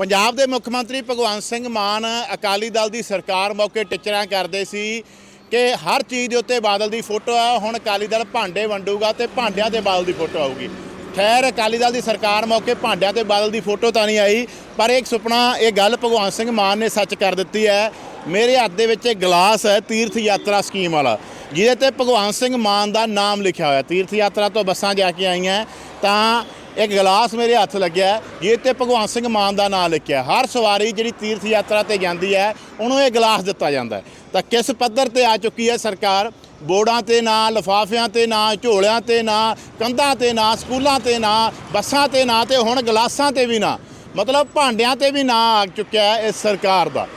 ਪੰਜਾਬ ਦੇ ਮੁੱਖ ਮੰਤਰੀ ਭਗਵੰਤ ਸਿੰਘ ਮਾਨ ਅਕਾਲੀ ਦਲ ਦੀ ਸਰਕਾਰ ਮੌਕੇ ਟਿਚਰਾਂ ਕਰਦੇ ਸੀ ਕਿ ਹਰ ਚੀਜ਼ ਦੇ ਉੱਤੇ ਬਾਦਲ ਦੀ ਫੋਟੋ ਆ, ਹੁਣ ਅਕਾਲੀ ਦਲ ਭਾਂਡੇ ਵੰਡੂਗਾ ਤੇ ਭਾਂਡਿਆਂ ਤੇ ਬਾਦਲ ਦੀ ਫੋਟੋ ਆਊਗੀ। ਖੈਰ, ਅਕਾਲੀ ਦਲ ਦੀ ਸਰਕਾਰ ਮੌਕੇ ਭਾਂਡਿਆਂ ਤੇ ਬਾਦਲ ਦੀ ਫੋਟੋ ਤਾਂ ਨਹੀਂ ਆਈ, ਪਰ ਇੱਕ ਸੁਪਨਾ, ਇਹ ਗੱਲ ਭਗਵੰਤ ਸਿੰਘ ਮਾਨ ਨੇ ਸੱਚ ਕਰ ਦਿੱਤੀ ਹੈ। ਮੇਰੇ ਹੱਥ ਦੇ ਵਿੱਚ ਇੱਕ ਗਲਾਸ ਹੈ, ਤੀਰਥ ਯਾਤਰਾ ਸਕੀਮ ਵਾਲਾ, ਜਿਹਦੇ ਤੇ ਭਗਵੰਤ ਸਿੰਘ ਮਾਨ ਦਾ ਨਾਮ ਲਿਖਿਆ ਹੋਇਆ। ਤੀਰਥ ਯਾਤਰਾ ਤੋਂ ਬੱਸਾਂ ਜਾ ਕੇ ਆਈਆਂ, ਤਾਂ ਇੱਕ ਗਲਾਸ ਮੇਰੇ ਹੱਥ ਲੱਗਿਆ, ਜਿਹਦੇ ਤੇ ਭਗਵੰਤ ਸਿੰਘ ਮਾਨ ਦਾ ਨਾਮ ਲਿਖਿਆ। ਹਰ ਸਵਾਰੀ ਜਿਹੜੀ ਤੀਰਥ ਯਾਤਰਾ ਤੇ ਜਾਂਦੀ ਹੈ, ਉਹਨੂੰ ਇਹ ਗਲਾਸ ਦਿੱਤਾ ਜਾਂਦਾ ਤਾਂ ਕਿਸ ਪੱਧਰ ਤੇ ਆ ਚੁੱਕੀ ਹੈ ਸਰਕਾਰ? ਬੋਰਡਾਂ ਤੇ ਨਾ, ਲਫਾਫਿਆਂ ਤੇ ਨਾ, ਝੋਲਿਆਂ ਤੇ ਨਾ, ਕੰਧਾਂ ਤੇ ਨਾ, ਸਕੂਲਾਂ ਤੇ ਨਾ, ਬੱਸਾਂ ਤੇ ਨਾ ਤੇ ਹੁਣ ਗਲਾਸਾਂ ਤੇ ਵੀ ਨਾ। ਮਤਲਬ ਭਾਂਡਿਆਂ ਤੇ ਵੀ ਨਾ ਆ ਚੁੱਕਿਆ ਹੈ ਇਸ ਸਰਕਾਰ ਦਾ।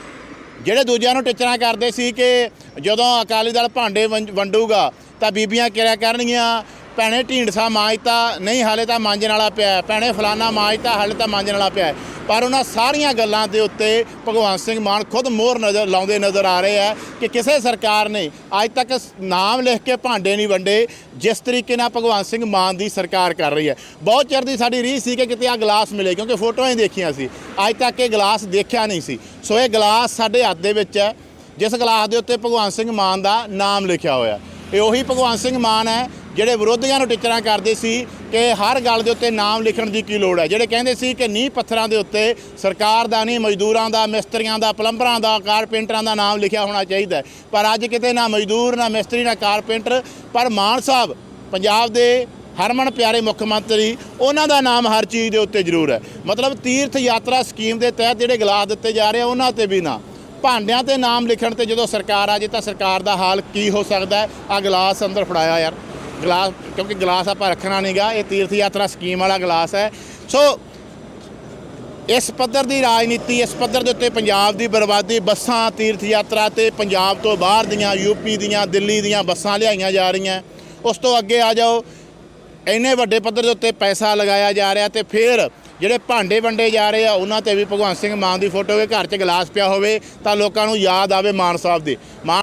ਜਿਹੜੇ ਦੂਜਿਆਂ ਨੂੰ ਟਿਚਰਾਂ ਕਰਦੇ ਸੀ ਕਿ ਜਦੋਂ ਅਕਾਲੀ ਦਲ ਭਾਂਡੇ ਵੰਜ- ਵੰਡੂਗਾ, ਤਾਂ ਬੀਬੀਆਂ ਕਿਰਿਆ ਕਰਨਗੀਆਂ, ਭੈਣੇ ਢੀਂਡਸਾ ਮਾਂਜਤਾ, ਨਹੀਂ ਹਾਲੇ ਤਾਂ ਮਾਂਜਣ ਵਾਲਾ ਪਿਆ, ਭੈਣੇ ਫਲਾਨਾ ਮਾਂਜਤਾ, ਹਾਲੇ ਤਾਂ ਮਾਂਜਣ ਵਾਲਾ ਪਿਆ। ਪਰ ਉਹਨਾਂ ਸਾਰੀਆਂ ਗੱਲਾਂ ਦੇ ਉੱਤੇ ਭਗਵੰਤ ਸਿੰਘ ਮਾਨ ਖੁਦ ਮੋਹਰ ਨਜ਼ਰ ਲਾਉਂਦੇ ਨਜ਼ਰ ਆ ਰਹੇ ਆ ਕਿ ਕਿਸੇ ਸਰਕਾਰ ਨੇ ਅੱਜ ਤੱਕ ਨਾਮ ਲਿਖ ਕੇ ਭਾਂਡੇ ਨਹੀਂ ਵੰਡੇ, ਜਿਸ ਤਰੀਕੇ ਨਾਲ ਭਗਵੰਤ ਸਿੰਘ ਮਾਨ ਦੀ ਸਰਕਾਰ ਕਰ ਰਹੀ ਹੈ। ਬਹੁਤ ਚਿਰ ਦੀ ਸਾਡੀ ਰੀਸ ਸੀ ਕਿ ਕਿਤੇ ਆ ਗਲਾਸ ਮਿਲੇ, ਕਿਉਂਕਿ ਫੋਟੋਆਂ ਹੀ ਦੇਖੀਆਂ ਸੀ। ਅੱਜ ਤੱਕ ਇਹ ਗਲਾਸ ਦੇਖਿਆ ਨਹੀਂ ਸੀ। ਸੋ ਇਹ ਗਲਾਸ ਸਾਡੇ ਹੱਥ ਦੇ ਵਿੱਚ ਹੈ। ਜਿਸ ਗਲਾਸ ਦੇ ਉੱਤੇ ਭਗਵੰਤ ਸਿੰਘ ਮਾਨ ਦਾ ਨਾਮ ਲਿਖਿਆ ਹੋਇਆ। ਇਹ ਉਹੀ ਭਗਵੰਤ ਸਿੰਘ ਮਾਨ ਹੈ ਜਿਹੜੇ ਵਿਰੋਧੀਆਂ ਨੂੰ ਟਿਚਰਾਂ ਕਰਦੇ ਸੀ ਕਿ ਹਰ ਗੱਲ ਦੇ ਉੱਤੇ ਨਾਮ ਲਿਖਣ ਦੀ ਕੀ ਲੋੜ ਹੈ। ਜਿਹੜੇ ਕਹਿੰਦੇ ਸੀ ਕਿ ਨੀਂਹ ਪੱਥਰਾਂ ਦੇ ਉੱਤੇ ਸਰਕਾਰ ਦਾ ਨਹੀਂ, ਮਜ਼ਦੂਰਾਂ ਦਾ, ਮਿਸਤਰੀਆਂ ਦਾ, ਪਲੰਬਰਾਂ ਦਾ, ਕਾਰਪੈਂਟਰਾਂ ਦਾ ਨਾਮ ਲਿਖਿਆ ਹੋਣਾ ਚਾਹੀਦਾ ਪਰ ਅੱਜ ਕਿਤੇ ਨਾ ਮਜ਼ਦੂਰ, ਨਾ ਮਿਸਤਰੀ, ਨਾ ਕਾਰਪੈਂਟਰ, ਪਰ ਮਾਨ ਸਾਹਿਬ, ਪੰਜਾਬ ਦੇ ਹਰਮਨ ਪਿਆਰੇ ਮੁੱਖ ਮੰਤਰੀ, ਉਹਨਾਂ ਦਾ ਨਾਮ ਹਰ ਚੀਜ਼ ਦੇ ਉੱਤੇ ਜ਼ਰੂਰ ਹੈ। ਮਤਲਬ ਤੀਰਥ ਯਾਤਰਾ ਸਕੀਮ ਦੇ ਤਹਿਤ ਜਿਹੜੇ ਗਲਾਸ ਦਿੱਤੇ ਜਾ ਰਹੇ ਆ, ਉਹਨਾਂ ਤੇ ਵੀ ਨਾ। ਭਾਂਡਿਆਂ ਤੇ ਨਾਮ ਲਿਖਣ ਤੇ ਜਦੋਂ ਸਰਕਾਰ ਆ ਜੇ ਤਾਂ ਸਰਕਾਰ ਦਾ ਹਾਲ ਕੀ ਹੋ ਸਕਦਾ ਹੈ? ਆ ਗਲਾਸ ਅੰਦਰ ਫੜਾਇਆ ਯਾਰ। ਗਲਾਸ, ਕਿਉਂਕਿ ਗਲਾਸ ਆਪਾਂ ਰੱਖਣਾ ਨਹੀਂਗਾ ਇਹ ਤੀਰਥ ਯਾਤਰਾ ਸਕੀਮ ਵਾਲਾ ਗਲਾਸ ਹੈ। ਸੋ ਇਸ ਪੱਧਰ ਦੀ ਰਾਜਨੀਤੀ, ਇਸ ਪੱਧਰ ਦੇ ਉੱਤੇ ਪੰਜਾਬ ਦੀ ਬਰਬਾਦੀ, ਬੱਸਾਂ ਤੀਰਥ ਯਾਤਰਾ ਤੇ ਪੰਜਾਬ ਤੋਂ ਬਾਹਰ ਦੀਆਂ ਯੂਪੀ ਦੀਆਂ, ਦਿੱਲੀ ਦੀਆਂ ਬੱਸਾਂ ਲਿਆਈਆਂ ਜਾ ਰਹੀਆਂ। ਉਸ ਤੋਂ ਅੱਗੇ ਆ ਜਾਓ। ਇੰਨੇ ਵੱਡੇ ਪੱਧਰ ਦੇ ਉੱਤੇ ਪੈਸਾ ਲਗਾਇਆ ਜਾ ਰਿਹਾ ਤੇ ਫਿਰ ਜਿਹੜੇ ਭਾਂਡੇ ਵੰਡੇ ਜਾ ਰਹੇ ਆ, ਉਹਨਾਂ ਤੇ ਵੀ ਭਗਵੰਤ ਸਿੰਘ ਮਾਨ ਦੀ ਫੋਟੋ ਹੋਵੇ, ਘਰ 'ਚ ਗਲਾਸ ਪਿਆ ਹੋਵੇ, ਤਾਂ ਲੋਕਾਂ ਨੂੰ ਯਾਦ ਆਵੇ ਮਾਨ ਸਾਹਿਬ ਦੀ। ਮਾਨ